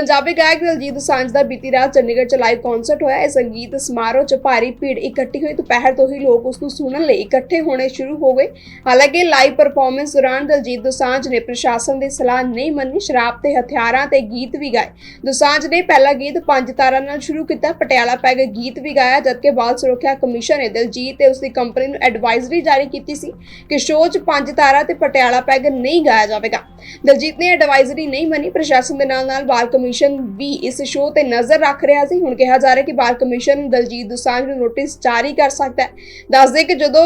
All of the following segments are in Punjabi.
ਪੰਜਾਬੀ ਗਾਇਕ ਦਿਲਜੀਤ ਦੋਸਾਂਝ ਦਾ ਬੀਤੀ ਰਾਤ ਚੰਡੀਗੜ੍ਹ ਚ ਲਾਈਵ ਕਨਸਰਟ ਹੋਇਆ। ਇਸ ਸੰਗੀਤ ਸਮਾਰੋਹ ਚ ਭਾਰੀ ਭੀੜ ਇਕੱਠੀ ਹੋਈ। ਦੁਪਹਿਰ ਤੋਂ ਹੀ ਲੋਕ ਉਸ ਨੂੰ ਸੁਣਨ ਲਈ ਇਕੱਠੇ ਹੋਣੇ ਸ਼ੁਰੂ ਹੋ ਗਏ। ਹਾਲਾਂਕਿ ਲਾਈਵ ਪਰਫਾਰਮੈਂਸ ਦੌਰਾਨ ਦਿਲਜੀਤ ਦੋਸਾਂਝ ਨੇ ਪ੍ਰਸ਼ਾਸਨ ਦੀ ਸਲਾਹ ਨਹੀਂ ਮੰਨੀ। ਸ਼ਰਾਬ ਤੇ ਹਥਿਆਰਾਂ ਤੇ ਗੀਤ ਵੀ ਗਾਏ। ਦੋਸਾਂਝ ਨੇ ਪਹਿਲਾ ਗੀਤ ਪੰਜ ਤਾਰਾਂ ਨਾਲ ਸ਼ੁਰੂ ਕੀਤਾ। ਪਟਿਆਲਾ ਪੈਗ ਗੀਤ ਵੀ ਗਾਇਆ, ਜਦਕਿ ਬਾਲ ਸੁਰੱਖਿਆ ਕਮਿਸ਼ਨ ਨੇ ਦਿਲਜੀਤ ਤੇ ਉਸ ਦੀ ਕੰਪਨੀ ਨੂੰ ਐਡਵਾਈਜ਼ਰੀ ਜਾਰੀ ਕੀਤੀ ਸੀ ਕਿ ਸ਼ੋਅ 'ਚ ਪੰਜ ਤਾਰਾ ਤੇ ਪਟਿਆਲਾ ਪੈਗ ਨਹੀਂ ਗਾਇਆ ਜਾਵੇਗਾ। ਦਿਲਜੀਤ ਨੇ ਐਡਵਾਈਜ਼ਰੀ ਨਹੀਂ ਮੰਨੀ। ਪ੍ਰਸ਼ਾਸਨ ਦੇ ਨਾਲ ਨਾਲ ਬਾਲ ਕਮਿਸ਼ਨ ਵੀ ਇਸ ਸ਼ੋਅ ਤੇ ਨਜ਼ਰ ਰੱਖ ਰਿਹਾ ਸੀ। ਹੁਣ ਕਿਹਾ ਜਾ ਰਿਹਾ ਕਿ ਬਾਲ ਕਮਿਸ਼ਨ ਦਿਲਜੀਤ ਦੋਸਾਂਝ ਨੂੰ ਨੋਟਿਸ ਜਾਰੀ ਕਰ ਸਕਦਾ ਹੈ। ਦੱਸਦੇ ਕਿ ਜਦੋਂ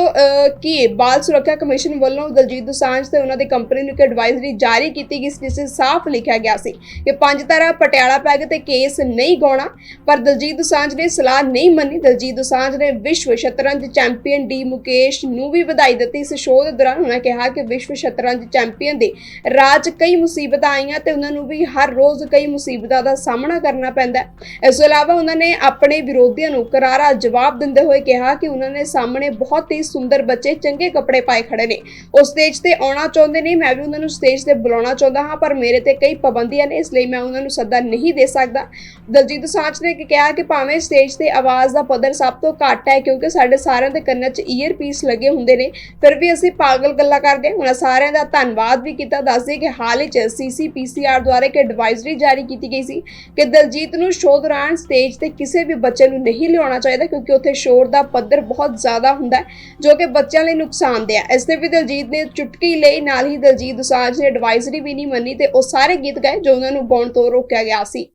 ਕਿ ਬਾਲ ਸੁਰੱਖਿਆ ਕਮਿਸ਼ਨ ਵੱਲੋਂ ਦਿਲਜੀਤ ਦੋਸਾਂਝ ਤੇ ਉਹਨਾਂ ਦੀ ਕੰਪਨੀ ਨੂੰ ਇੱਕ ਐਡਵਾਈਜ਼ਰੀ ਜਾਰੀ ਕੀਤੀ ਗਈ ਜਿਸ ਵਿੱਚ ਸਾਫ਼ ਲਿਖਿਆ ਗਿਆ ਸੀ ਕਿ ਪੰਜ ਤਾਰਾ ਪਟਿਆਲਾ ਪੈਗ ਤੇ ਕੇਸ ਨਹੀਂ ਗਾਉਣਾ, ਪਰ ਦਲਜੀਤ ਦੁਸਾਂਝ ਨੇ ਸਲਾਹ ਨਹੀਂ ਮੰਨੀ। ਦਲਜੀਤ ਦੁਸਾਂਝ ਨੇ ਵਿਸ਼ਵ ਸ਼ਤਰੰਜ ਚੈਂਪੀਅਨ ਡੀ ਮੁਕੇਸ਼ ਨੂੰ ਵੀ ਵਧਾਈ ਦਿੱਤੀ। ਇਸ ਸ਼ੋਅ ਦੇ ਦੌਰਾਨ ਉਹਨਾਂ ਕਿਹਾ ਕਿ ਵਿਸ਼ਵ ਸ਼ਤਰੰਜ ਚੈਂਪੀਅਨ ਦੇ ਰਾਜ ਕਈ ਮੁਸੀਬਤਾਂ ਆਈਆਂ ਤੇ ਉਹਨਾਂ ਨੂੰ ਵੀ ਹਰ ਰੋਜ਼ ਕਈ ਮੁਸੀਬਤਾਂ ਦਾ ਸਾਹਮਣਾ ਕਰਨਾ ਪੈਂਦਾ ਇਸ ਤੋਂ ਇਲਾਵਾ ਉਹਨਾਂ ਨੇ ਆਪਣੇ ਵਿਰੋਧੀਆਂ ਨੂੰ ਕਰਾਰਾ ਜਵਾਬ ਦਿੰਦੇ ਹੋਏ ਕਿਹਾ ਕਿ ਉਹਨਾਂ ਨੇ ਸਾਹਮਣੇ ਬਹੁਤ ਹੀ ਸੁੰਦਰ ਬੱਚੇ ਚੰਗੇ ਕੱਪੜੇ ਪਾਏ ਖੜੇ ਨੇ। ਉਹ ਸਟੇਜ ਤੇ ਆਉਣਾ ਚਾਹੁੰਦੇ ਨੇ, ਮੈਂ ਵੀ ਉਹਨਾਂ ਨੂੰ ਸਟੇਜ ਤੇ ਬੁਲਾਉਣਾ ਚਾਹੁੰਦਾ ਹਾਂ, ਪਰ ਮੇਰੇ ਤੇ ਕਈ ਪਾਬੰਦੀਆਂ ਨੇ, ਇਸ ਲਈ ਮੈਂ ਉਹਨਾਂ ਨੂੰ ਸੱਦਾ ਨਹੀਂ ਦੇ ਸਕਦਾ। ਦਲਜੀਤ ਦੋਸਾਂਝ ਨੇ ਕਿਹਾ ਕਿ ਭਾਵੇਂ ਸਟੇਜ ਤੇ ਆਵਾਜ਼ ਦਾ ਪੱਧਰ ਸਭ ਤੋਂ ਘੱਟ ਹੈ, ਕਿਉਂਕਿ ਸਾਡੇ ਸਾਰਿਆਂ ਦੇ ਕੰਨਾਂ 'ਚ ਈਅਰ ਪੀਸ ਲੱਗੇ ਹੁੰਦੇ ਨੇ, ਫਿਰ ਵੀ ਅਸੀਂ ਪਾਗਲ ਗੱਲਾਂ ਕਰਦੇ ਹਾਂ। ਉਹਨਾਂ ਸਾਰਿਆਂ ਦਾ ਧੰਨਵਾਦ ਵੀ ਕੀਤਾ। ਦੱਸਦੇ ਕਿ ਹਾਲ ਹੀ 'ਚ ਸੀਸੀਪੀਸੀਆਰ ਦੁਆਰਾ ਇੱਕ ਐਡਵਾਈਜ਼ਰੀ ਜਾਰੀ ਕੀਤੀ ਕੀਤੀ ਗਈ ਸੀ ਕਿ ਦਲਜੀਤ ਨੂੰ ਸ਼ੋਅ ਦੌਰਾਨ ਸਟੇਜ ਤੇ ਕਿਸੇ ਵੀ ਬੱਚੇ ਨੂੰ ਨਹੀਂ ਲਿਆਉਣਾ ਚਾਹੀਦਾ ਕਿਉਂਕਿ ਉੱਥੇ ਸ਼ੋਰ ਦਾ ਪੱਧਰ ਬਹੁਤ ਜ਼ਿਆਦਾ ਹੁੰਦਾ ਹੈ, ਜੋ ਕਿ ਬੱਚਿਆਂ ਲਈ ਨੁਕਸਾਨਦੇਹ ਹੈ। ਇਸ ਤੇ ਵੀ ਦਲਜੀਤ ਨੇ ਚੁਟਕੀ ਲਈ, ਨਾਲ ਹੀ ਦਲਜੀਤ ਦੁਸਾਂਝ ਨੇ ਐਡਵਾਈਜ਼ਰੀ ਵੀ ਨਹੀਂ ਮੰਨੀ ਤੇ ਉਹ ਸਾਰੇ ਗੀਤ ਗਾਏ ਜੋ ਉਹਨਾਂ ਨੂੰ ਗਾਉਣ ਤੋਂ ਰੋਕਿਆ ਗਿਆ ਸੀ।